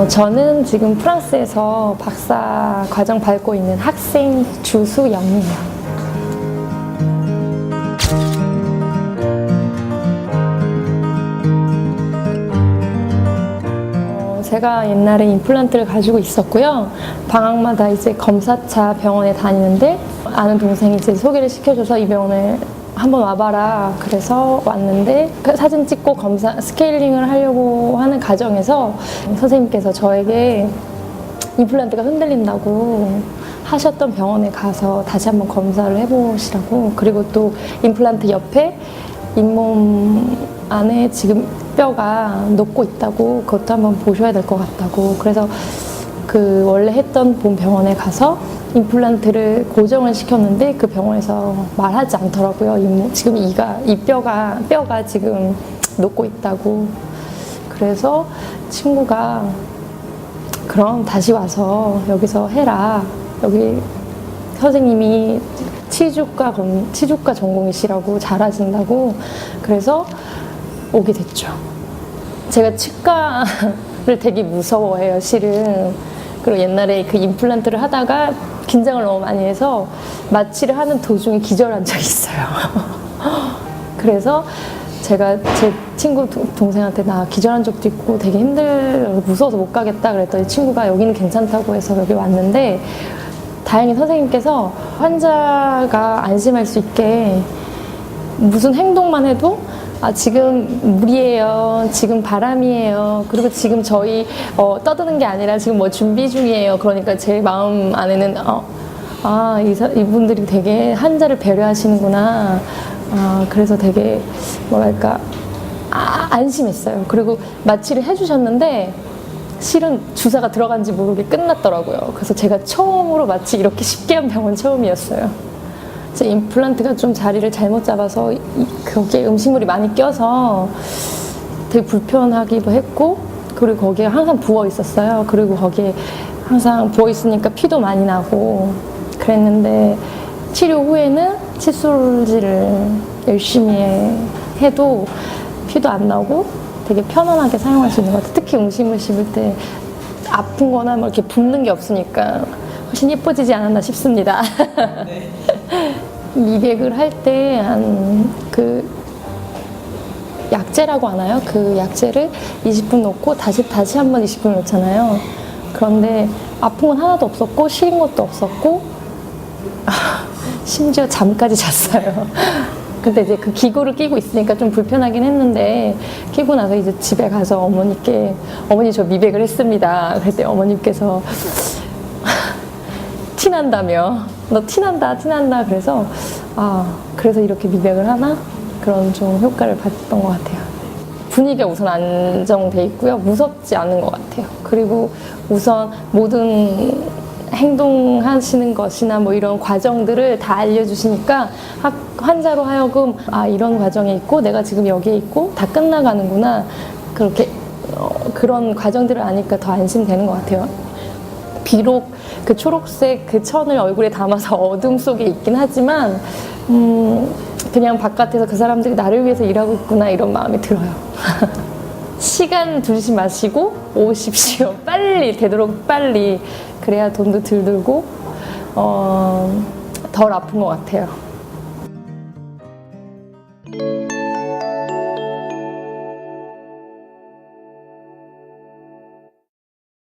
어, 저는 지금 프랑스에서 박사 과정 밟고 있는 학생 주수영이에요. 어, 제가 옛날에 임플란트를 가지고 있었고요. 방학마다 이제 검사차 병원에 다니는데 아는 동생이 이제 소개를 시켜줘서 이 병원에 한번 와봐라. 그래서 왔는데 그 사진 찍고 검사 스케일링을 하려고 하는 과정에서 선생님께서 저에게 임플란트가 흔들린다고 하셨던 병원에 가서 다시 한번 검사를 해보시라고 그리고 또 임플란트 옆에 잇몸 안에 지금 뼈가 녹고 있다고 그것도 한번 보셔야 될 것 같다고 그래서 그 원래 했던 본 병원에 가서 임플란트를 고정을 시켰는데 그 병원에서 말하지 않더라고요. 지금 이가 이 뼈가 뼈가 지금 녹고 있다고 그래서 친구가 그럼 다시 와서 여기서 해라. 여기 선생님이 치주과 검, 치주과 전공이시라고 잘하신다고 그래서 오게 됐죠. 제가 치과를 되게 무서워해요, 실은. 그리고 옛날에 그 임플란트를 하다가 긴장을 너무 많이 해서 마취를 하는 도중에 기절한 적이 있어요. 그래서 제가 제 친구 도- 동생한테 나 기절한 적도 있고 되게 힘들 무서워서 못 가겠다 그랬더니 친구가 여기는 괜찮다고 해서 여기 왔는데 다행히 선생님께서 환자가 안심할 수 있게 무슨 행동만 해도 아 지금 물이에요. 지금 바람이에요. 그리고 지금 저희 어, 떠드는 게 아니라 지금 뭐 준비 중이에요. 그러니까 제 마음 안에는 어, 아 이, 사- 이분들이 되게 환자를 배려하시는구나. 아 그래서 되게 뭐랄까 아, 안심했어요. 그리고 마취를 해주셨는데 실은 주사가 들어간지 모르게 끝났더라고요. 그래서 제가 처음으로 마취 이렇게 쉽게 한 병원 처음이었어요 제 임플란트가 좀 자리를 잘못 잡아서 이- 거기에 음식물이 많이 껴서 되게 불편하기도 했고 그리고 거기에 항상 부어 있었어요. 그리고 거기에 항상 부어 있으니까 피도 많이 나고 그랬는데 치료 후에는 칫솔질을 열심히 해- 해도 피도 안 나고 되게 편안하게 사용할 수 있는 것 같아요. 특히 음식물 씹을 때 아픈 거나 뭐 이렇게 붓는 게 없으니까 훨씬 예뻐지지 않았나 싶습니다. 미백을 할 때 한 그 약재라고 하나요? 그 약재를 20분 넣고 다시 다시 한 번 20분 넣잖아요. 그런데 아픈 건 하나도 없었고 시린 것도 없었고 심지어 잠까지 잤어요. 근데 이제 그 기구를 끼고 있으니까 좀 불편하긴 했는데 끼고 나서 이제 집에 가서 어머니께 어머니 저 미백을 했습니다. 그랬더니 어머님께서 티난다며 너 티난다 티난다 그래서 아 그래서 이렇게 미백을 하나? 그런 좀 효과를 봤던 것 같아요. 분위기가 우선 안정돼 있고요. 무섭지 않은 것 같아요. 그리고 우선 모든 행동하시는 것이나 뭐 이런 과정들을 다 알려주시니까 학- 환자로 하여금 아 이런 과정에 있고 내가 지금 여기에 있고 다 끝나가는구나. 그렇게 어, 그런 과정들을 아니까 더 안심되는 것 같아요. 비록 그 초록색 그 천을 얼굴에 담아서 어둠 속에 있긴 하지만 음, 그냥 바깥에서 그 사람들이 나를 위해서 일하고 있구나 이런 마음이 들어요. 시간 두지 마시고 오십시오. 빨리 되도록 빨리 그래야 돈도 덜 들고 어, 덜 아픈 것 같아요.